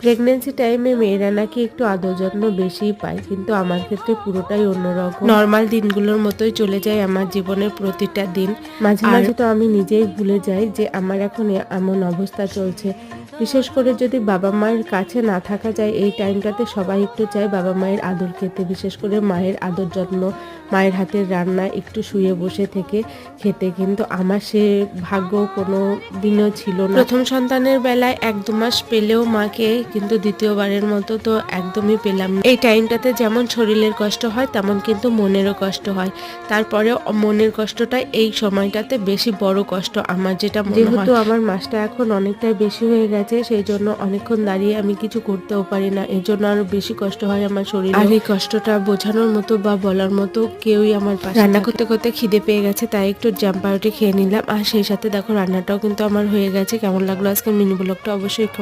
Pregnancy টাইমে মেয়েরা নাকি একটু আদর যত্ন বেশিই পায় কিন্তু আমার ক্ষেত্রে পুরোটাই অন্যরকম। নর্মাল দিনগুলোর মতোই চলে যায় আমার জীবনের প্রতিটা দিন। মাঝে মাঝে তো আমি নিজেই ভুলে যাই যে আমার এখন এমন অবস্থা চলছে। বিশেষ করে যদি বাবা মায়ের কাছে না থাকা যায় এই টাইমটাতে সবাই একটু চায় বাবা মায়ের আদর খেতে বিশেষ করে মায়ের আদর যত্ন। মায়ের হাতের রান্না একটু শুয়ে বসে থেকে খেতে কিন্তু আমার সে ভাগ্য কোনো দিনও ছিল না। প্রথম সন্তানের বেলায় এক দু মাস পেলেও মাকে কিন্তু দ্বিতীয়বারের মতো তো একদমই পেলাম না। এই টাইমটাতে যেমন শরীরের কষ্ট হয় তেমন কিন্তু মনেরও কষ্ট হয়। তারপরে মনের কষ্টটা এই সময়টাতে বেশি বড় কষ্ট আমার যেটা যেহেতু আমার মাসটা এখন অনেকটাই বেশি হয়ে গেছে সেই জন্য অনেকক্ষণ দাঁড়িয়ে আমি কিছু করতেও পারি না। এর জন্য আরও বেশি কষ্ট হয় আমার শরীরে। আর এই কষ্টটা বোঝানোর মতো বা বলার মতো কেউই আমার পাশে রান্না করতে করতে খিদে পেয়ে গেছে তাই একটু জাম্পারটি খেয়ে নিলাম। আর সেই সাথে দেখো রান্নাটাও কিন্তু আমার হয়ে গেছে। কেমন লাগল আজকে মিনি ব্লগটা অবশ্যই